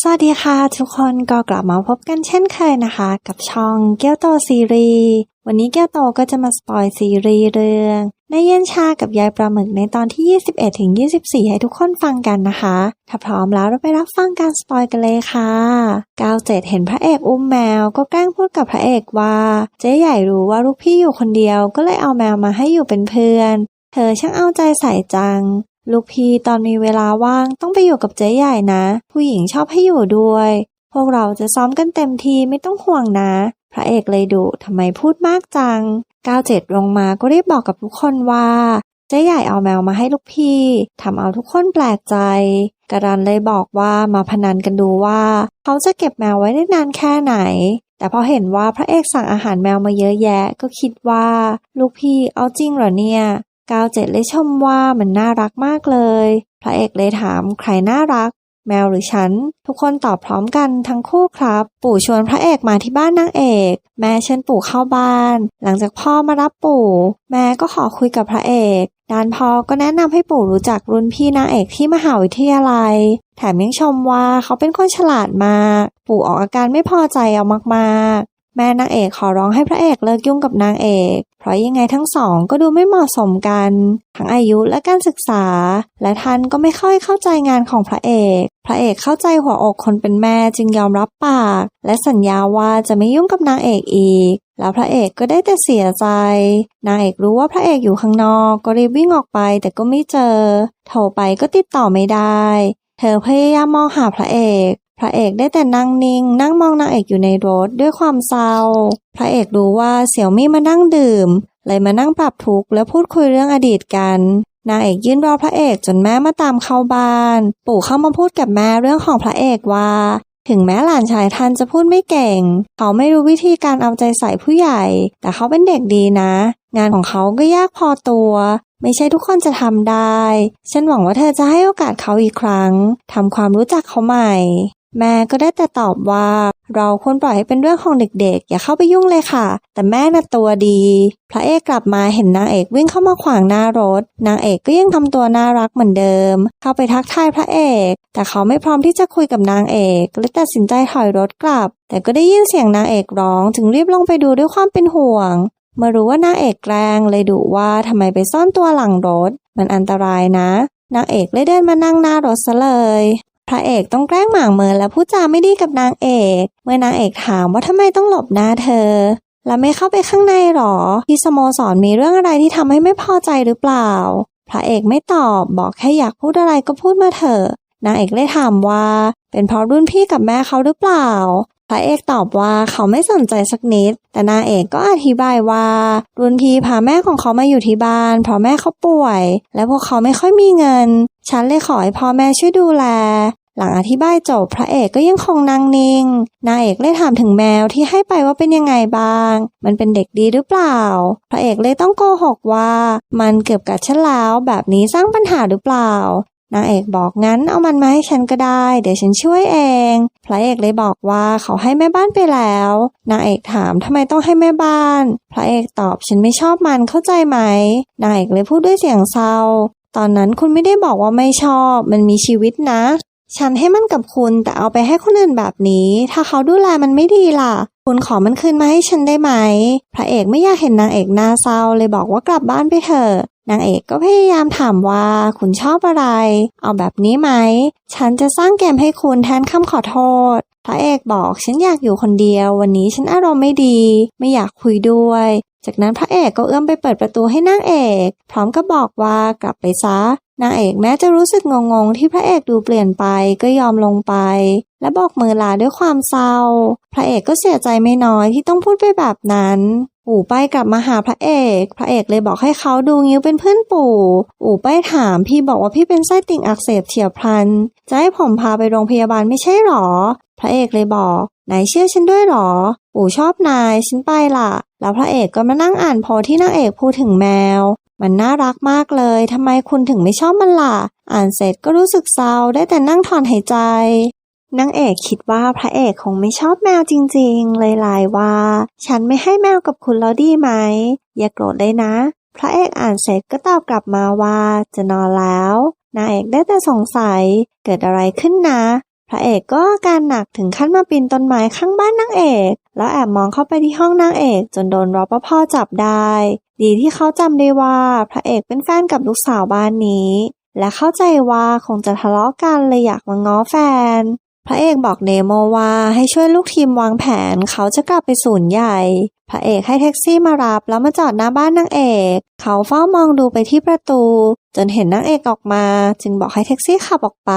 สวัสดีค่ะ ทุกคนก็กลับมาพบกันเช่นเคยนะคะ กับช่องเกียวโตซีรีส์วันนี้เกียวโตก็จะมาสปอยซีรีส์เรื่องในเย็นชากับยายปลาหมึกในตอนที่ 21ถึง24 ให้ทุกคนฟังกันนะคะ ถ้าพร้อมแล้วเราไปรับฟังการสปอยกันเลยค่ะก้าวเจ็ดเห็นพระเอกอุ้มแมวก็แกล้งพูดกับพระเอกว่า เจ๊ใหญ่รู้ว่าลูกพี่อยู่คนเดียวก็เลยเอาแมวมาให้อยู่เป็นเพื่อนเธอช่างเอาใจใส่จัง ลูกพี่ตอนมีเวลาว่างต้องไปอยู่กับเจ๊ใหญ่นะ ผู้หญิงชอบให้อยู่ด้วย พวกเราจะซ้อมกันเต็มทีไม่ต้องห่วงนะ พระเอกเลยดุทำไมพูดมากจัง 97 ลงมาก็รีบบอกกับทุกคนว่าเจ๊ใหญ่เอาแมวมาให้ลูกพี่ทำเอาทุกคนแปลกใจ กระรันเลยบอกว่ามาพนันกันดูว่า เขาจะเก็บแมวไว้ได้นานแค่ไหน แต่พอเห็นว่าพระเอกสั่งอาหารแมวมาเยอะแยะ ก็คิดว่า ลูกพี่เอาจริงเหรอเนี่ย ก้าวเจ็ดเลยชมว่ามันน่ารักมากเลย พระเอกเลยถามใครน่ารัก แมวหรือฉัน ทุกคนตอบพร้อมกันทั้งคู่ครับ ปู่ชวนพระเอกมาที่บ้านนางเอก แม่เชิญปู่เข้าบ้าน หลังจากพ่อมารับปู่ แม่ก็ขอคุยกับพระเอกด้านพ่อก็แนะนำให้ปู่รู้จักรุ่นพี่นางเอกที่มหาวิทยาลัย แถมยังชมว่าเขาเป็นคนฉลาดมาก ปู่ออกอาการไม่พอใจเอามากๆ แม่นางเอกขอร้องให้พระเอกเลิกยุ่งกับนางเอก เพราะยังไงทั้งสองก็ดูไม่เหมาะสมกัน ทั้งอายุและการศึกษา และท่านก็ไม่ค่อยเข้าใจงานของพระเอก พระเอกเข้าใจหัวอกคนเป็นแม่จึงยอมรับปาก และสัญญาว่าจะไม่ยุ่งกับนางเอกอีก แล้วพระเอกก็ได้แต่เสียใจ นางเอกรู้ว่าพระเอกอยู่ข้างนอก ก็รีบวิ่งออกไปแต่ก็ไม่เจอ โทรไปก็ติดต่อไม่ได้ เธอพยายามมองหาพระเอก พระเอกได้แต่นั่งนิ่ง นั่งมองนางเอกอยู่ในรถด้วยความเศร้า พระเอกรู้ว่าเสี่ยวมี่มานั่งดื่ม เลยมานั่งปรับทุกข์และพูดคุยเรื่องอดีตกัน นางเอกยื่นรอพระเอกจนแม่มาตามเข้าบ้าน ปู่เข้ามาพูดกับแม่เรื่องของพระเอกว่า ถึงแม้หลานชายท่านจะพูดไม่เก่ง เขาไม่รู้วิธีการเอาใจใส่ผู้ใหญ่ แต่เขาเป็นเด็กดีนะ งานของเขาก็ยากพอตัวไม่ใช่ทุกคนจะทำได้ ฉันหวังว่าเธอจะให้โอกาสเขาอีกครั้ง ทำความรู้จักเขาใหม่ แม่ก็ได้แต่ตอบว่า เราควรปล่อยให้เป็นเรื่องของเด็กๆ อย่าเข้าไปยุ่งเลยค่ะ แต่แม่น่ะตัวดี พระเอกกลับมาเห็นนางเอกวิ่งเข้ามาขวางหน้ารถ นางเอกก็ยังทำตัวน่ารักเหมือนเดิม เข้าไปทักทายพระเอก แต่เขาไม่พร้อมที่จะคุยกับนางเอกเลยตัดสินใจถอยรถกลับ แต่ก็ได้ยินเสียงนางเอกร้อง จึงรีบลงไปดูด้วยความเป็นห่วงเมื่อรู้ว่านางเอกแกล้งเลยดุว่าทำไมไปซ่อนตัวหลังรถ มันอันตรายนะนางเอกเลยเดินมานั่งหน้ารถซะเลย พระเอกต้องแกล้งหมางเมินและพูดจาไม่ดีกับนางเอก เมื่อนางเอกถามว่าทำไมต้องหลบหน้าเธอ และไม่เข้าไปข้างในหรอ ที่สโมสรมีเรื่องอะไรที่ทำให้ไม่พอใจหรือเปล่า พระเอกไม่ตอบบอกแค่อยากพูดอะไรก็พูดมาเถอะนางเอกเลยถามว่า เป็นเพราะรุ่นพี่กับแม่เขาหรือเปล่า พระเอกตอบว่าเขาไม่สนใจสักนิด แต่นางเอกก็อธิบายว่ารุ่นพี่พาแม่ของเขามาอยู่ที่บ้านเพราะแม่เขาป่วย และพวกเขาไม่ค่อยมีเงิน ฉันเลยขอให้พ่อแม่ช่วยดูแล หลังอธิบายจบพระเอกก็ยังคงนั่งนิ่ง นางเอกเลยถามถึงแมวที่ให้ไปว่าเป็นยังไงบ้าง มันเป็นเด็กดีหรือเปล่า พระเอกเลยต้องโกหกว่า มันเกือบกัดฉันแล้วแบบนี้สร้างปัญหาหรือเปล่า นางเอกบอกงั้นเอามันมาให้ฉันก็ได้ เดี๋ยวฉันช่วยเอง พระเอกเลยบอกว่าเขาให้แม่บ้านไปแล้ว นางเอกถามทำไมต้องให้แม่บ้าน พระเอกตอบฉันไม่ชอบมันเข้าใจไหม นางเอกเลยพูดด้วยเสียงเศร้า ตอนนั้นคุณไม่ได้บอกว่าไม่ชอบ มันมีชีวิตนะ ฉันให้มันกับคุณแต่เอาไปให้คนอื่นแบบนี้ ถ้าเขาดูแลมันไม่ดีล่ะ คุณขอมันคืนมาให้ฉันได้ไหม พระเอกไม่อยากเห็นนางเอกหน้าเศร้าเลยบอกว่ากลับบ้านไปเถอะ นางเอกก็พยายามถามว่าคุณชอบอะไร เอาแบบนี้ไหม ฉันจะสร้างเกมให้คุณแทนคำขอโทษ พระเอกบอกฉันอยากอยู่คนเดียว วันนี้ฉันอารมณ์ไม่ดี ไม่อยากคุยด้วย จากนั้นพระเอกก็เอื้อมไปเปิดประตูให้นางเอก พร้อมกับบอกว่ากลับไปซะ นางเอกแม้จะรู้สึกงงๆที่พระเอกดูเปลี่ยนไปก็ยอมลงไป และบอกมือลาด้วยความเศร้า พระเอกก็เสียใจไม่น้อยที่ต้องพูดไปแบบนั้น อู่ไปกลับมาหาพระเอก พระเอกเลยบอกให้เขาดูงิ้วเป็นเพื่อนปู่ อู่ไปถามพี่บอกว่าพี่เป็นไส้ติ่งอักเสบเฉียบพลัน จะให้ผมพาไปโรงพยาบาลไม่ใช่หรอ พระเอกเลยบอกไหนเชื่อฉันด้วยหรอ ปู่ชอบนายฉันไปล่ะ แล้วพระเอกก็มานั่งอ่านโพที่นางเอกพูดถึงแมว มันน่ารักมากเลยทำไมคุณถึงไม่ชอบมันล่ะ อ่านเสร็จก็รู้สึกเศร้าได้แต่นั่งถอนหายใจนางเอกคิดว่าพระเอกคงไม่ชอบแมวจริงๆ เลยไลน์ว่า ฉันไม่ให้แมวกับคุณแล้วดีไหม อย่าโกรธเลยนะ พระเอกอ่านเสร็จก็ตอบกลับมาว่าจะนอนแล้วนางเอกได้แต่สงสัยเกิดอะไรขึ้นนะ พระเอกก็อาการหนักถึงขั้นมาปีนต้นไม้ข้างบ้านนางเอก แล้วแอบมองเข้าไปที่ห้องนางเอกจนโดนรปภจับได้ ดีที่เขาจำได้ว่าพระเอกเป็นแฟนกับลูกสาวบ้านนี้ และเข้าใจว่าคงจะทะเลาะกันเลยอยากมาง้อแฟน พระเอกบอกเนโมว่าให้ช่วยลูกทีมวางแผนเขาจะกลับไปศูนย์ใหญ่ พระเอกให้แท็กซี่มารับแล้วมาจอดหน้าบ้านนางเอก เขาเฝ้ามองดูไปที่ประตู จนเห็นนางเอกออกมา จึงบอกให้แท็กซี่ขับออกไป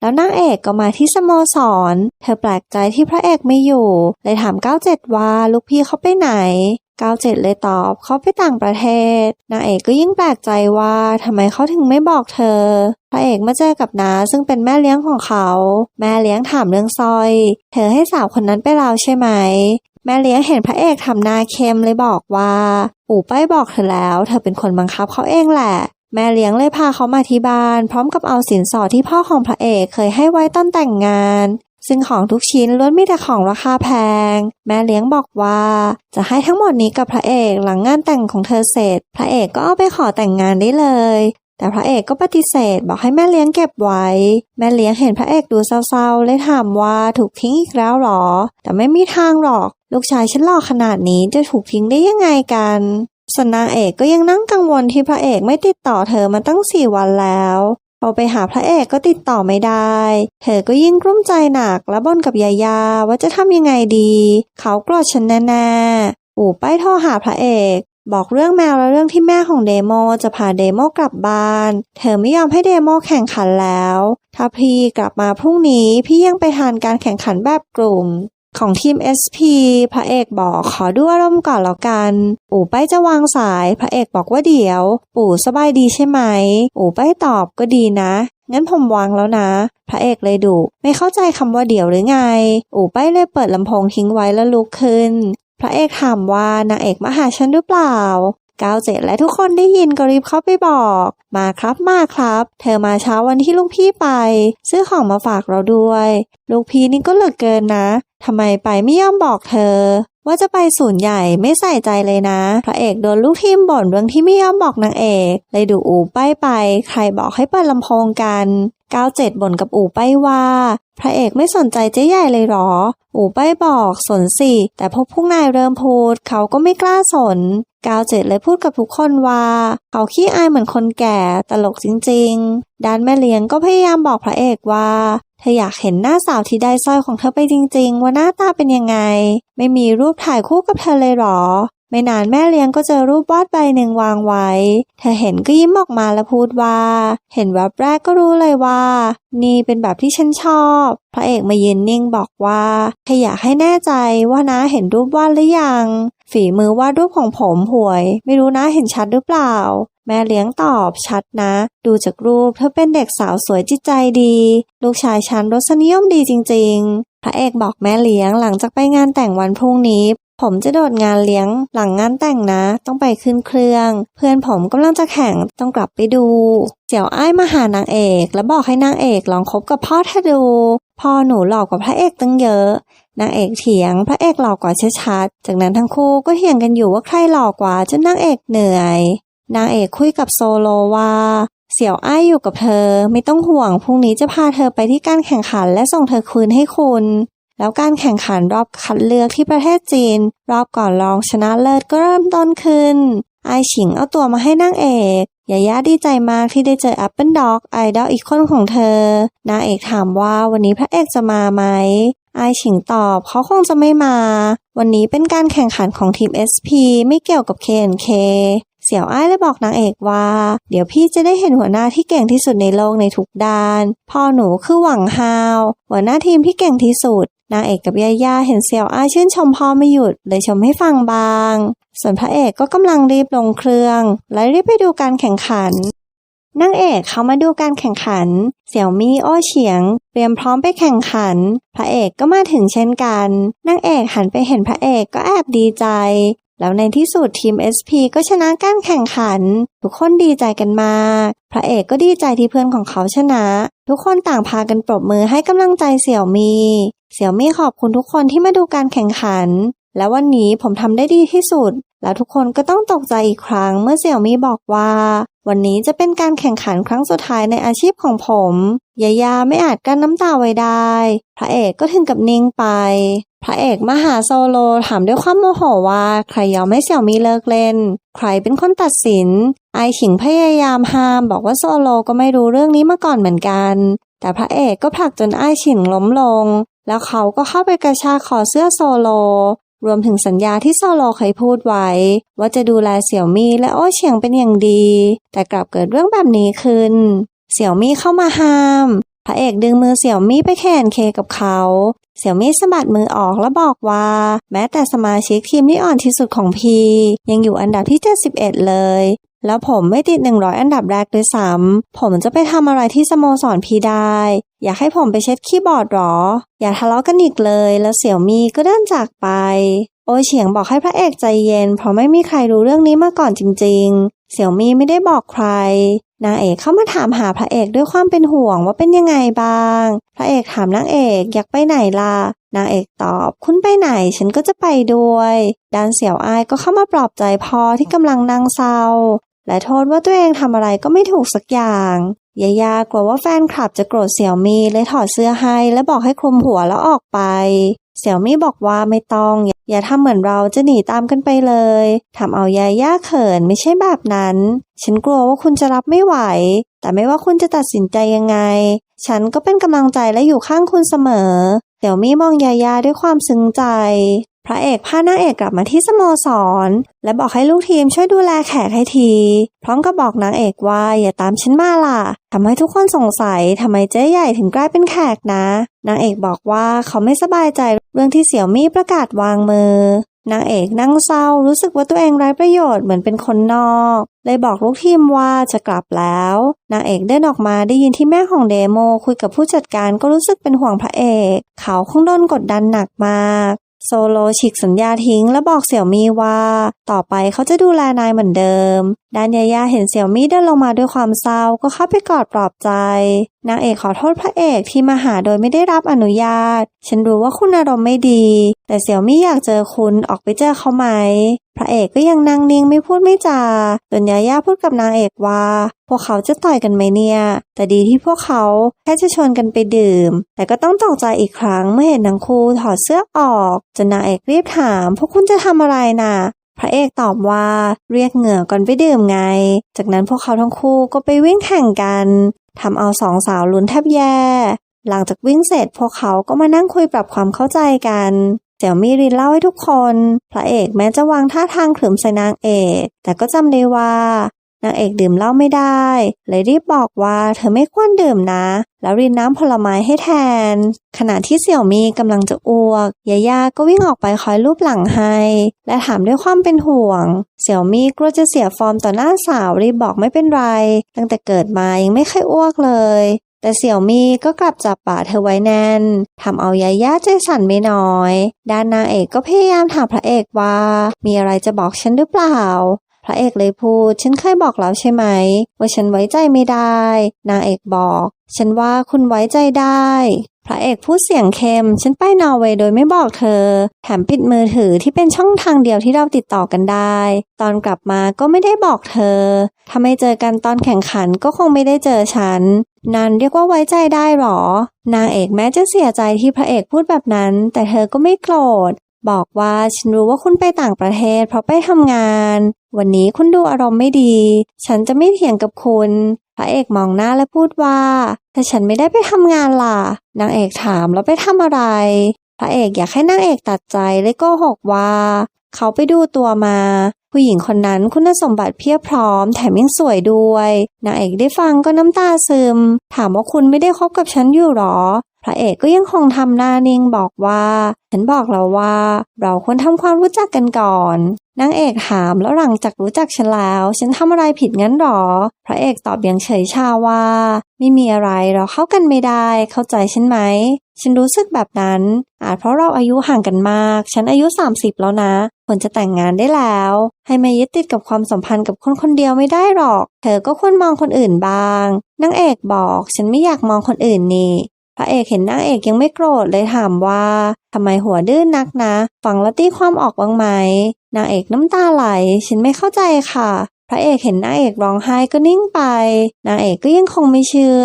แล้วนางเอกก็มาที่สโมสร เธอแปลกใจที่พระเอกไม่อยู่ เลยถาม97ว่าลูกพี่เขาไปไหน 97 เลยตอบเขาไปต่างประเทศ นางเอกก็ยิ่งแปลกใจว่าทำไมเขาถึงไม่บอกเธอ พระเอกมาเจอกับน้าซึ่งเป็นแม่เลี้ยงของเขา แม่เลี้ยงถามเรื่องสร้อย เธอให้สาวคนนั้นไปเราใช่ไหม แม่เลี้ยงเห็นพระเอกทำหน้าเค็มเลยบอกว่าปู่ป้ายบอกเธอแล้ว เธอเป็นคนบังคับเขาเองแหละแม่เลี้ยงเลยพาเขามาที่บ้าน พร้อมกับเอาสินสอดที่พ่อของพระเอกเคยให้ไว้ต้นแต่งงาน ซึ่งของทุกชิ้นล้วนมีแต่ของราคาแพง แม่เลี้ยงบอกว่าจะให้ทั้งหมดนี้กับพระเอกหลังงานแต่งของเธอเสร็จ พระเอกก็เอาไปขอแต่งงานได้เลย แต่พระเอกก็ปฏิเสธบอกให้แม่เลี้ยงเก็บไว้ แม่เลี้ยงเห็นพระเอกดูเศร้าๆเลยถามว่าถูกทิ้งอีกแล้วหรอ แต่ไม่มีทางหรอก ลูกชายฉันหล่อขนาดนี้จะถูกทิ้งได้ยังไงกันส่วนนางเอกก็ยังนั่งกังวลที่พระเอกไม่ติดต่อเธอมาตั้งสี่วันแล้ว พอไปหาพระเอกก็ติดต่อไม่ได้ เธอก็ยิ่งกลุ้มใจหนักและบ่นกับยายาว่าจะทำยังไงดี เขาโกรธฉันแน่ๆปู่ป้ายโทรหาพระเอกบอกเรื่องแมวและเรื่องที่แม่ของเดโมจะพาเดโมกลับบ้าน เธอไม่ยอมให้เดโมแข่งขันแล้ว ถ้าพี่กลับมาพรุ่งนี้พี่ยังไปทานการแข่งขันแบบกลุ่ม ของทีม SP พระเอกบอกขอดูอารมณ์ก่อนแล้วกัน ปู่ป้ายจะวางสาย พระเอกบอกว่าเดี๋ยว ปู่สบายดีใช่ไหมปู่ป้ายตอบก็ดีนะ งั้นผมวางแล้วนะ พระเอกเลยดุไม่เข้าใจคำว่าเดี๋ยวหรือไง อู่ป้ายเลยเปิดลำโพงทิ้งไว้แล้วลุกขึ้น พระเอกถามว่านางเอกมาหาฉันหรือเปล่า ก้าเจ็ดและทุกคนได้ยินก็รีบเข้าไปบอก มาครับมาครับ เธอมาเช้าวันที่ลูกพี่ไป ซื้อของมาฝากเราด้วย ลูกพี่นี่ก็เหลือเกินนะทำไมไปไม่ยอมบอกเธอ ว่าจะไปศูนย์ใหญ่ไม่ใส่ใจเลยนะพระเอกโดนลูกทีมบ่นเรื่องที่ไม่ยอมบอกนางเอกเลยดูอูป้ายไป ใครบอกให้เปิดลำโพงกัน ก้าเจ็ดบ่นกับอูป้ว่า พระเอกไม่สนใจเจ๊ใหญ่เลยหรอ อูป้บอกสนสิ แต่พอพวกนายเริ่มพูด เขาก็ไม่กล้าสนก้าเจ็ดเลยพูดกับทุกคนว่า เขาขี้อายเหมือนคนแก่ตลกจริงๆด้านแม่เลี้ยงก็พยายามบอกพระเอกว่าเธออยากเห็นหน้าสาวที่ได้สร้อยของเธอไปจริงๆ ว่าหน้าตาเป็นยังไง ไม่มีรูปถ่ายคู่กับเธอเลยหรอ ไม่นานแม่เลี้ยงก็เจอรูปวาดใบหนึ่งวางไว้ เธอเห็นก็ยิ้มออกมาแล้วพูดว่า เห็นแวบแรกก็รู้เลยว่า นี่เป็นแบบที่ฉันชอบ พระเอกมายืนนิ่งบอกว่าเธออยากให้แน่ใจว่าน้าเห็นรูปวาดหรือยัง ฝีมือวาดรูปของผมห่วย ไม่รู้นะเห็นชัดหรือเปล่า แม่เลี้ยงตอบชัดนะ ดูจากรูปเธอเป็นเด็กสาวสวยจิตใจดี ลูกชายฉันรสนิยมดีจริง ๆพระเอกบอกแม่เลี้ยงหลังจากไปงานแต่งวันพรุ่งนี้ ผมจะโดดงานเลี้ยงหลังงานแต่งนะ ต้องไปขึ้นเครื่อง เพื่อนผมกำลังจะแข่งต้องกลับไปดูเจียวอ้ายมาหานางเอก แล้วบอกให้นางเอกลองคบกับพ่อเธอดู พ่อหนูหลอกกว่าพระเอกตั้งเยอะ นางเอกเถียง พระเอกหลอกกว่าชัดๆจากนั้นทั้งคู่ก็เถียงกันอยู่ว่าใครหลอกกว่าจนนางเอกเหนื่อย นางเอกคุยกับโซโลว่าเสี่ยวอ้ายอยู่กับเธอ ไม่ต้องห่วงพรุ่งนี้จะพาเธอไปที่การแข่งขันและส่งเธอคืนให้คุณ แล้วการแข่งขันรอบคัดเลือกที่ประเทศจีน รอบก่อนรองชนะเลิศก็เริ่มต้นขึ้น ไอฉิงเอาตัวมาให้นางเอกยาย่าดีใจมากที่ได้เจอแอปเปิลด็อกไอดอลอีกคนของเธอ นางเอกถามว่าวันนี้พระเอกจะมาไหมไอฉิงตอบเขาคงจะไม่มา วันนี้เป็นการแข่งขันของทีม SP ไม่เกี่ยวกับ KNK เสี่ยวอ้ายเลยบอกนางเอกว่า เดี๋ยวพี่จะได้เห็นหัวหน้าที่เก่งที่สุดในโลกในทุกด้าน พ่อหนูคือหวังฮาว หัวหน้าทีมที่เก่งที่สุดนางเอกกับยาย่าเห็นเสี่ยวอ้ายชื่นชมพ่อไม่หยุดเลยชมให้ฟังบาง ส่วนพระเอกก็กำลังรีบลงเครื่อง และรีบไปดูการแข่งขันนางเอกเขามาดูการแข่งขัน เสี่ยวมี่โอเฉียง เตรียมพร้อมไปแข่งขัน พระเอกก็มาถึงเช่นกันนางเอกหันไปเห็นพระเอกก็แอบดีใจ แล้วในที่สุดทีม SP ก็ชนะการแข่งขัน ทุกคนดีใจกันมาก พระเอกก็ดีใจที่เพื่อนของเขาชนะ ทุกคนต่างพากันปรบมือให้กำลังใจเสี่ยวมี เสี่ยวมีขอบคุณทุกคนที่มาดูการแข่งขัน และวันนี้ผมทำได้ดีที่สุด แล้วทุกคนก็ต้องตกใจอีกครั้งเมื่อเสี่ยวมี่บอกว่า วันนี้จะเป็นการแข่งขันครั้งสุดท้ายในอาชีพของผมยายาไม่อาจกั้นน้ำตาไว้ได้ พระเอกก็ถึงกับนิ่งไป พระเอกมาหาโซโลถามด้วยความโมโหว่าใครยอมให้เสี่ยวมี่เลิกเล่น ใครเป็นคนตัดสิน ไอฉิงพยายามห้าม บอกว่าโซโลก็ไม่รู้เรื่องนี้มาก่อนเหมือนกัน แต่พระเอกก็ผลักจนไอฉิงล้มลง แล้วเขาก็เข้าไปกระชากคอเสื้อโซโล รวมถึงสัญญาที่โซโลเคยพูดไว้ ว่าจะดูแลเสี่ยวมี่และโอ้เฉียงเป็นอย่างดี แต่กลับเกิดเรื่องแบบนี้ขึ้น เสี่ยวมี่เข้ามาห้าม พระเอกดึงมือเสี่ยวมี่ไปแข่นเคกับเขา เสี่ยวมี่สะบัดมือออกแล้วบอกว่า แม้แต่สมาชิกทีมที่อ่อนที่สุดของพียังอยู่อันดับที่ 71 เลย แล้วผมไม่ติด 100 อันดับแรกด้วยซ้ำผมจะไปทำอะไรที่สโมสรพีได้ อยากให้ผมไปเช็ดคีย์บอร์ดหรอ อย่าทะเลาะกันอีกเลย แล้วเสี่ยวมีก็เดินจากไป โอเฉียงบอกให้พระเอกใจเย็น เพราะไม่มีใครรู้เรื่องนี้มาก่อนจริง ๆ เสี่ยวมีไม่ได้บอกใคร นางเอกเข้ามาถามหาพระเอกด้วยความเป็นห่วงว่าเป็นยังไงบ้าง พระเอกถามนางเอกอยากไปไหนล่ะนางเอกตอบ คุณไปไหนฉันก็จะไปด้วย ดานเสี่ยวอายก็เข้ามาปลอบใจพ่อที่กำลังนั่งเศร้า และโทษว่าตัวเองทำอะไรก็ไม่ถูกสักอย่างยายากลัวว่าแฟนคลับจะโกรธเสี่ยวมี่เลยถอดเสื้อให้ และบอกให้คลุมหัวแล้วออกไป เสี่ยวมี่บอกว่าไม่ต้อง อย่าอย่าทำเหมือนเราจะหนีตามกันไปเลยทำเอายาย่าเขินไม่ใช่แบบนั้น ฉันกลัวว่าคุณจะรับไม่ไหว แต่ไม่ว่าคุณจะตัดสินใจยังไง ฉันก็เป็นกำลังใจและอยู่ข้างคุณเสมอ เสี่ยวมี่มองยาย่าด้วยความซึ้งใจ พระเอกพานางเอกกลับมาที่สโมสร และบอกให้ลูกทีมช่วยดูแลแขกให้ที พร้อมกับบอกนางเอกว่าอย่าตามฉันมาล่ะทำให้ทุกคนสงสัยทำไมเจ๊ใหญ่ถึงกลายเป็นแขกนะ นางเอกบอกว่าเขาไม่สบายใจเรื่องที่เสี่ยวมี่ประกาศวางมือนางเอกนั่งเศร้ารู้สึกว่าตัวเองไร้ประโยชน์เหมือนเป็นคนนอก เลยบอกลูกทีมว่าจะกลับแล้ว นางเอกเดินออกมาได้ยินที่แม่ของเดโมคุยกับผู้จัดการก็รู้สึกเป็นห่วงพระเอก เขาคงโดนกดดันหนักมาก โซโลฉีกสัญญาทิ้งและบอกเสี่ยวมี่ว่า ต่อไปเขาจะดูแลนายเหมือนเดิม ด้านยาย่าเห็นเสี่ยวมี่เดินลงมาด้วยความเศร้าก็เข้าไปกอดปลอบใจ นางเอกขอโทษพระเอกที่มาหาโดยไม่ได้รับอนุญาต ฉันรู้ว่าคุณอารมณ์ไม่ดี แต่เสี่ยวมี่อยากเจอคุณออกไปเจอเขาไหม พระเอกก็ยังนั่งนิ่งไม่พูดไม่จาจนยาย่าพูดกับนางเอกว่า พวกเขาจะต่อยกันไหมเนี่ย แต่ดีที่พวกเขาแค่จะชวนกันไปดื่ม แต่ก็ต้องตกใจอีกครั้งเมื่อเห็นทั้งคู่ถอดเสื้อออก จนนางเอกรีบถาม พวกคุณจะทำอะไรน่ะพระเอกตอบว่าเรียกเหงื่อก่อนไปดื่มไง จากนั้นพวกเขาทั้งคู่ก็ไปวิ่งแข่งกันทำเอาสองสาวลุ้นแทบแย่ หลังจากวิ่งเสร็จพวกเขาก็มานั่งคุยปรับความเข้าใจกัน เสี่ยวมี่รินเล่าให้ทุกคน พระเอกแม้จะวางท่าทางขรึมใส่นางเอก แต่ก็จำได้ว่านางเอกดื่มเหล้าไม่ได้ เลยรีบบอกว่าเธอไม่ควรดื่มนะ แล้วรินน้ำผลไม้ให้แทน ขณะที่เสี่ยวมีกำลังจะอ้วก ยาย่าก็วิ่งออกไปคอยรูปหลังให้ และถามด้วยความเป็นห่วง เสี่ยวมีกลัวจะเสียฟอร์มต่อหน้าสาวรีบบอกไม่เป็นไร ตั้งแต่เกิดมายังไม่เคยอ้วกเลย แต่เสี่ยวมี่ก็กลับจับป่าเธอไว้แน่นทำเอายาย่าใจสั่นไม่น้อย ด้านนางเอกก็พยายามถามพระเอกว่า มีอะไรจะบอกฉันหรือเปล่า พระเอกเลยพูด ฉันเคยบอกแล้วใช่ไหม ว่าฉันไว้ใจไม่ได้ นางเอกบอก ฉันว่าคุณไว้ใจได้ พระเอกพูดเสียงเข้มฉันไปนอร์เวย์โดยไม่บอกเธอ แถมปิดมือถือที่เป็นช่องทางเดียวที่เราติดต่อกันได้ ตอนกลับมาก็ไม่ได้บอกเธอ ถ้าไม่เจอกันตอนแข่งขันก็คงไม่ได้เจอฉัน นันเรียกว่าไว้ใจได้หรอ นางเอกแม้จะเสียใจที่พระเอกพูดแบบนั้น แต่เธอก็ไม่โกรธ บอกว่าฉันรู้ว่าคุณไปต่างประเทศ เพราะไปทำงาน วันนี้คุณดูอารมณ์ไม่ดี ฉันจะไม่เถียงกับคุณ พระเอกมองหน้าและพูดว่า ถ้าฉันไม่ได้ไปทำงานล่ะ นางเอกถามแล้วไปทำอะไร พระเอกอยากให้นางเอกตัดใจเลยโกหกว่า เขาไปดูตัวมา ผู้หญิงคนนั้นคุณสมบัติเพียบพร้อม แถมยังสวยด้วยนางเอกได้ฟังก็น้ำตาซึม ถามว่าคุณไม่ได้คบกับฉันอยู่หรอ ระเอกก็ยังคงทำหน้านิ่งบอกว่า ฉันบอกแล้วว่า เราควรทำความรู้จักกันก่อนนางเอกถามแล้วหลังจากรู้จักฉันแล้ว ฉันทำอะไรผิดงั้นหรอ พระเอกตอบอย่างเฉยชาว่า ไม่มีอะไรเราเข้ากันไม่ได้ เข้าใจฉันไหม ฉันรู้สึกแบบนั้น อาจเพราะเราอายุห่างกันมาก ฉันอายุ 30 แล้วนะควรจะแต่งงานได้แล้ว ให้มายึดติดกับความสัมพันธ์กับคนคนเดียวไม่ได้หรอก เธอก็ควรมองคนอื่นบ้างนางเอกบอก ฉันไม่อยากมองคนอื่นนี่ พระเอกเห็นนางเอกยังไม่โกรธเลยถามว่าทำไมหัวดื้อนนักนะ ฟังแล้วตีความออกบ้างไหมนางเอกน้ำตาไหล ฉันไม่เข้าใจค่ะ พระเอกเห็นนางเอกร้องไห้ก็นิ่งไป นางเอกก็ยังคงไม่เชื่อ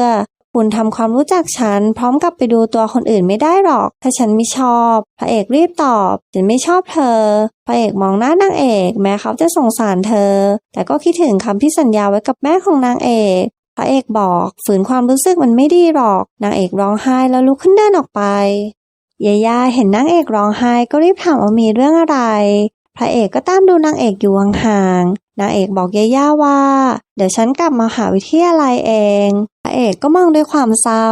คุณทำความรู้จักฉัน พร้อมกับไปดูตัวคนอื่นไม่ได้หรอก ถ้าฉันไม่ชอบ พระเอกรีบตอบ ฉันไม่ชอบเธอ พระเอกมองหน้านางเอก แม้เขาจะสงสารเธอ แต่ก็คิดถึงคำที่สัญญาไว้กับแม่ของนางเอก พระเอกบอก ฝืนความรู้สึกมันไม่ดีหรอก นางเอกร้องไห้แล้วลุกขึ้นเดินออกไปยาย่าเห็นนางเอกร้องไห้ก็รีบถามว่ามีเรื่องอะไร พระเอกก็ตามดูนางเอกอยู่ห่างๆนางเอกบอกยาย่าว่า เดี๋ยวฉันกลับมาหาวิทยาลัยเอง พระเอกก็มองด้วยความเศร้า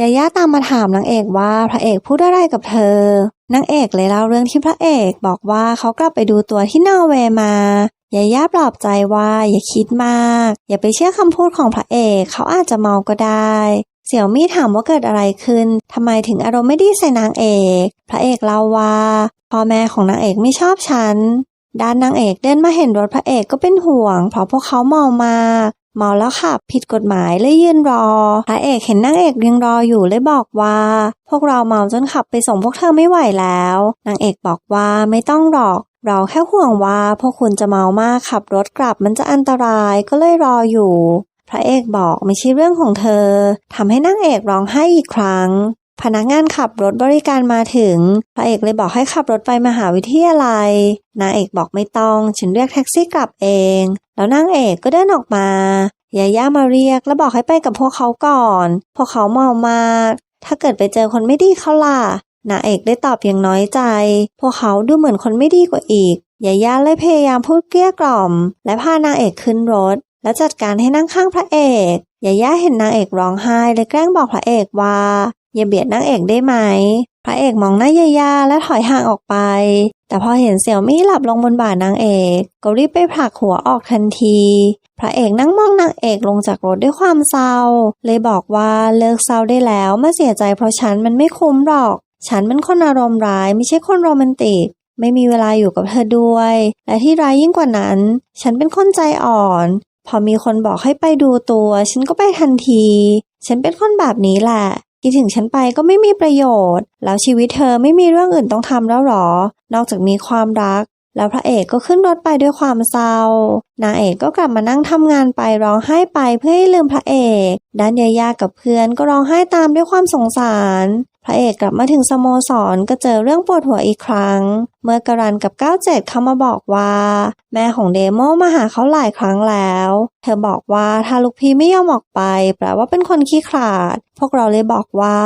ยาย่าตามมาถามนางเอกว่าพระเอกพูดอะไรกับเธอนางเอกเลยเล่าเรื่องที่พระเอกบอกว่าเขากลับไปดูตัวที่นอร์เวย์มา ยาย่าปลอบใจว่าอย่าคิดมาก อย่าไปเชื่อคำพูดของพระเอกเขาอาจจะเมาก็ได้ เสี่ยวมี่ถามว่าเกิดอะไรขึ้นทำไมถึงอารมณ์ไม่ดีใส่นางเอก พระเอกเล่าว่าพ่อแม่ของนางเอกไม่ชอบฉันด้านนางเอกเดินมาเห็นรถพระเอกก็เป็นห่วง เพราะพวกเขาเมามากเมาแล้วขับผิดกฎหมายเลยยืนรอ พระเอกเห็นนางเอกยังรออยู่เลยบอกว่า พวกเราเมาจนขับไปส่งพวกเธอไม่ไหวแล้ว นางเอกบอกว่าไม่ต้องหรอก เราแค่ห่วงว่าพวกคุณจะเมามากขับรถกลับมันจะอันตรายก็เลยรออยู่ พระเอกบอกไม่ใช่เรื่องของเธอทำให้นางเอกร้องไห้อีกครั้ง พนักงานขับรถบริการมาถึง พระเอกเลยบอกให้ขับรถไปมหาวิทยาลัยนางเอกบอกไม่ต้องฉันเรียกแท็กซี่กลับเอง แล้วนางเอกก็เดินออกมายาย่ามาเรียกแล้วบอกให้ไปกับพวกเขาก่อน พวกเขาเมามากถ้าเกิดไปเจอคนไม่ดีเขาล่ะ นางเอกได้ตอบอย่างน้อยใจ พวกเขาดูเหมือนคนไม่ดีกว่าอีกยาย่าเลยพยายามพูดเกลี้ยกล่อม และพานางเอกขึ้นรถ แล้วจัดการให้นั่งข้างพระเอกยาย่าเห็นนางเอกร้องไห้เลยแกล้งบอกพระเอกว่า อย่าเบียดนางเอกได้ไหม พระเอกมองหน้ายาย่าและถอยห่างออกไป แต่พอเห็นเสี่ยวมี่หลับลงบนบ่านางเอก ก็รีบไปผลักหัวออกทันที พระเอกนั่งมองนางเอกลงจากรถด้วยความเศร้า เลยบอกว่าเลิกเศร้าได้แล้วมาเสียใจเพราะฉันมันไม่คุ้มหรอก ฉันเป็นคนอารมณ์ร้ายไม่ใช่คนโรแมนติก ไม่มีเวลาอยู่กับเธอด้วย และที่ร้ายยิ่งกว่านั้น ฉันเป็นคนใจอ่อน พอมีคนบอกให้ไปดูตัว ฉันก็ไปทันที ฉันเป็นคนแบบนี้แหละคิดถึงฉันไปก็ไม่มีประโยชน์ แล้วชีวิตเธอไม่มีเรื่องอื่นต้องทำแล้วหรอ นอกจากมีความรัก แล้วพระเอกก็ขึ้นรถไปด้วยความเศร้านางเอกก็กลับมานั่งทำงานไปร้องไห้ไปเพื่อให้ลืมพระเอกด้านยายากับเพื่อนก็ร้องไห้ตามด้วยความสงสาร พระเอกกลับมาถึงสโมสรก็เจอเรื่องปวดหัวอีกครั้ง เมื่อกรันกับ 97 เขามาบอกว่า แม่ของเดโมมาหาเขาหลายครั้งแล้ว เธอบอกว่าถ้าลูกพี่ไม่ยอมออกไป แปลว่าเป็นคนขี้ขลาด พวกเราเลยบอกว่า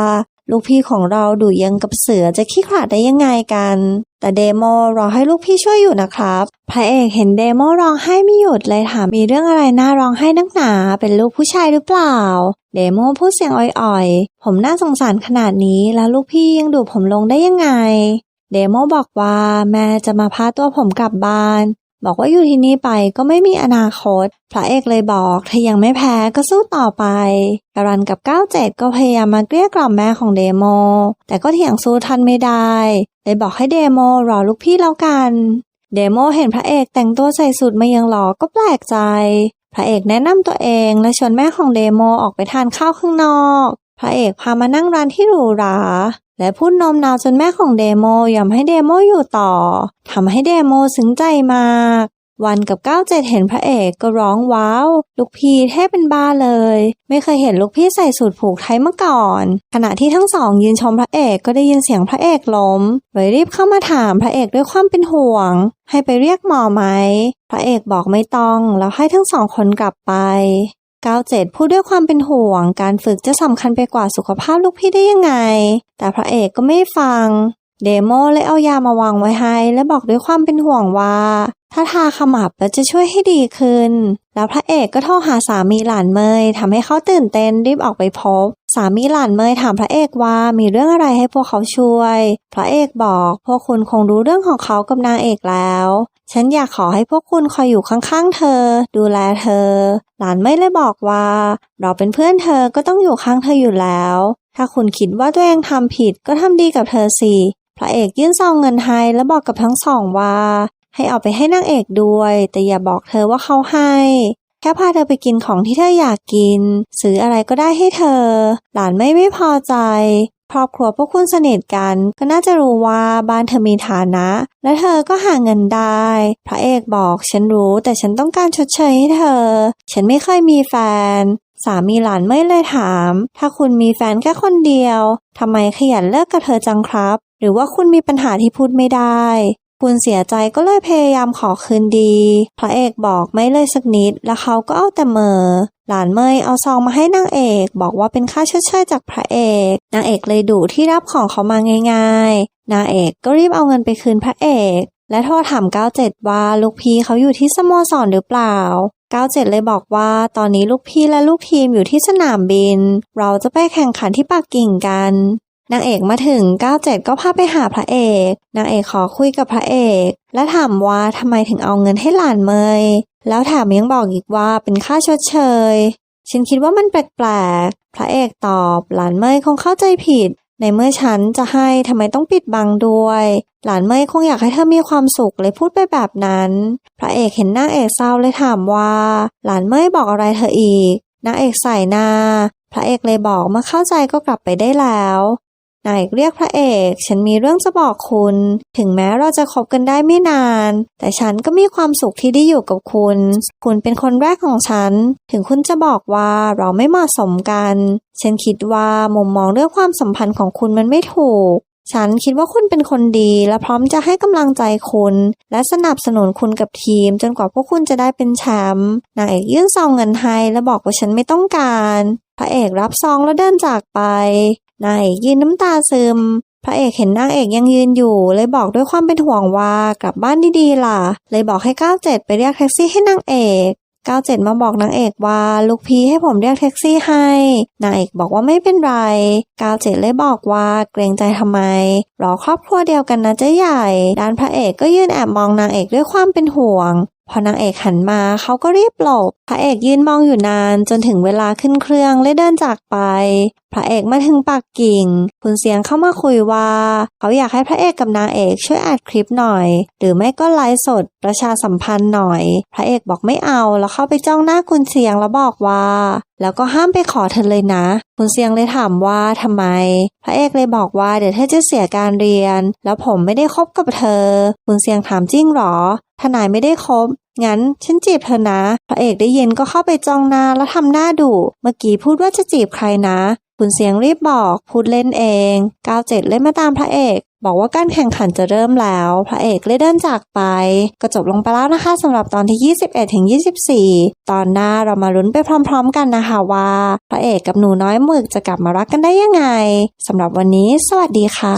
ลูกพี่ของเราดุยังกับเสือจะขี้ขลาดได้ยังไงกัน แต่เดโมรอให้ลูกพี่ช่วยอยู่นะครับ พระเอกเห็นเดโมร้องไห้ไม่หยุดเลยถามมีเรื่องอะไรน่าร้องไห้นักหนา เป็นลูกผู้ชายหรือเปล่า เดโมพูดเสียงอ่อยๆ ผมน่าสงสารขนาดนี้แล้วลูกพี่ยังดูผมลงได้ยังไง เดโมบอกว่าแม่จะมาพาตัวผมกลับบ้าน บอกว่าอยู่ที่นี่ไปก็ไม่มีอนาคต พระเอกเลยบอกถ้ายังไม่แพ้ก็สู้ต่อไปการันกับ 97 ก็พยายามมาเกลี้ยกล่อมแม่ของเดโม แต่ก็เถียงสู้ทันไม่ได้ เลยบอกให้เดโมรอลูกพี่แล้วกัน เดโมเห็นพระเอกแต่งตัวใส่สูทมายังหลอก็แปลกใจ พระเอกแนะนำตัวเองและชวนแม่ของเดโมออกไปทานข้าวข้างนอก พระเอกพามานั่งร้านที่หรูหรา และพูดโนมนาวจนแม่ของเดโมยอมให้เดโมอยู่ต่อทำให้เดโมซึ้งใจมาก วันกับก้าวเจ็ดเห็นพระเอกก็ร้องว้าว ลูกพี่แทบเป็นบ้าเลย ไม่เคยเห็นลูกพี่ใส่สูทผูกไทยมาก่อน ขณะที่ทั้งสองยืนชมพระเอกก็ได้ยินเสียงพระเอกล้มเลยรีบเข้ามาถามพระเอกด้วยความเป็นห่วง ให้ไปเรียกหมอไหม พระเอกบอกไม่ต้องแล้วให้ทั้งสองคนกลับไป 97 พูดด้วยความเป็นห่วง การฝึกจะสำคัญไปกว่าสุขภาพลูกพี่ได้ยังไง แต่พระเอกก็ไม่ฟัง เดโมเลยเอายามาวางไว้ให้ และบอกด้วยความเป็นห่วงว่า ถ้าทาขมับแล้วจะช่วยให้ดีขึ้น แล้วพระเอกก็โทรหาสามีหลานเมยทำให้เขาตื่นเต้นรีบออกไปพบ สามีหลานเมยถามพระเอกว่ามีเรื่องอะไรให้พวกเขาช่วย พระเอกบอก พวกคุณคงรู้เรื่องของเขากับนางเอกแล้ว ฉันอยากขอให้พวกคุณคอยอยู่ข้างๆเธอ ดูแลเธอ หลานไม่เลยบอกว่า เราเป็นเพื่อนเธอก็ต้องอยู่ข้างเธออยู่แล้ว ถ้าคุณคิดว่าตัวเองทำผิดก็ทำดีกับเธอสิพระเอกยื่นซองเงินให้และบอกกับทั้งสองว่า ให้เอาไปให้นางเอกด้วย แต่อย่าบอกเธอว่าเขาให้แค่พาเธอไปกินของที่เธออยากกิน ซื้ออะไรก็ได้ให้เธอ หลานไม่ไม่พอใจ ครอบครัวพวกคุณสนิทกัน ก็น่าจะรู้ว่าบ้านเธอมีฐานะ และเธอก็หาเงินได้ พระเอกบอกฉันรู้แต่ฉันต้องการชดเชยให้เธอ ฉันไม่เคยมีแฟน สามีหลานไม่เลยถาม ถ้าคุณมีแฟนแค่คนเดียวทำไมขยันเลิกกับเธอจังครับ หรือว่าคุณมีปัญหาที่พูดไม่ได้ คุณเสียใจก็เลยพยายามขอคืนดี พระเอกบอกไม่เลยสักนิด แล้วเขาก็เอาแต่เมอหลานเมยเอาซองมาให้นางเอก บอกว่าเป็นค่าชดเชยจากพระเอก นางเอกเลยดุที่รับของเขามาง่าย ๆ นางเอกก็รีบเอาเงินไปคืนพระเอก และโทรถาม97 ว่าลูกพี่เขาอยู่ที่สโมสรหรือเปล่า 97 เลยบอกว่าตอนนี้ลูกพี่และลูกทีมอยู่ที่สนามบิน เราจะไปแข่งขันที่ปักกิ่งกัน นางเอกมาถึง 97 ก็พาไปหาพระเอก นางเอกขอคุยกับพระเอก และถามว่าทำไมถึงเอาเงินให้หลานเมย แล้วแถมยังบอกอีกว่าเป็นค่าชดเชย ฉันคิดว่ามันแปลกๆ พระเอกตอบ หลานเมยคงเข้าใจผิด ในเมื่อฉันจะให้ทำไมต้องปิดบังด้วย หลานเมยคงอยากให้เธอมีความสุขเลยพูดไปแบบนั้น พระเอกเห็นนางเอกเศร้าเลยถามว่า หลานเมยบอกอะไรเธออีก นางเอกใส่หน้า พระเอกเลยบอกเมื่อเข้าใจก็กลับไปได้แล้ว นายเอกเรียกพระเอก ฉันมีเรื่องจะบอกคุณ ถึงแม้เราจะคบกันได้ไม่นาน แต่ฉันก็มีความสุขที่ได้อยู่กับคุณ คุณเป็นคนแรกของฉัน ถึงคุณจะบอกว่าเราไม่เหมาะสมกัน ฉันคิดว่ามุมมองเรื่องความสัมพันธ์ของคุณมันไม่ถูกฉันคิดว่าคุณเป็นคนดีและพร้อมจะให้กำลังใจคุณ และสนับสนุนคุณกับทีม จนกว่าพวกคุณจะได้เป็นแชมป์นางเอกยื่นซองเงินให้และบอกว่าฉันไม่ต้องการ พระเอกรับซองแล้วเดินจากไป นางเอกยืนน้ำตาซึม พระเอกเห็นนางเอกยังยืนอยู่ เลยบอกด้วยความเป็นห่วงว่ากลับบ้านดีๆล่ะ เลยบอกให้97ไปเรียกแท็กซี่ให้นางเอก97มาบอกนางเอกว่าลูกพีให้ผมเรียกแท็กซี่ให้นางเอกบอกว่าไม่เป็นไร97เลยบอกว่าเกรงใจทำไมรอครอบครัวเดียวกันนะเจ๊ใหญ่ด้านพระเอกก็ยืนแอบมองนางเอกด้วยความเป็นห่วง พอนางเอกหันมาเขาก็รีบหลบ พระเอกยืนมองอยู่นานจนถึงเวลาขึ้นเครื่องและเดินจากไป พระเอกมาถึงปักกิ่ง คุณเสียงเข้ามาคุยว่า เขาอยากให้พระเอกกับนางเอกช่วยอัดคลิปหน่อย หรือไม่ก็ไลฟ์สดประชาสัมพันธ์หน่อย พระเอกบอกไม่เอาแล้วเข้าไปจ้องหน้าคุณเสียงแล้วบอกว่า แล้วก็ห้ามไปขอเธอเลยนะ คุณเสียงเลยถามว่าทำไม พระเอกเลยบอกว่าเดี๋ยวเธอจะเสียการเรียน แล้วผมไม่ได้คบกับเธอ คุณเสียงถามจริงหรอ ทนายไม่ได้คบ งั้นฉันจีบเธอนะ พระเอกได้ยินก็เข้าไปจ้องหน้าแล้วทำหน้าดุ เมื่อกี้พูดว่าจะจีบใครนะ คุณเสียงรีบบอก พูดเล่นเอง97เล่นมาตามพระเอก บอกว่าการแข่งขันจะเริ่มแล้ว พระเอกเลยเดินจากไป ก็จบลงไปแล้วนะคะสำหรับตอนที่ 21ถึง24 ตอนหน้าเรามาลุ้นไปพร้อมๆ กันนะคะว่า พระเอกกับหนูน้อยหมึกจะกลับมารักกันได้ยังไงสำหรับวันนี้ สวัสดีค่ะ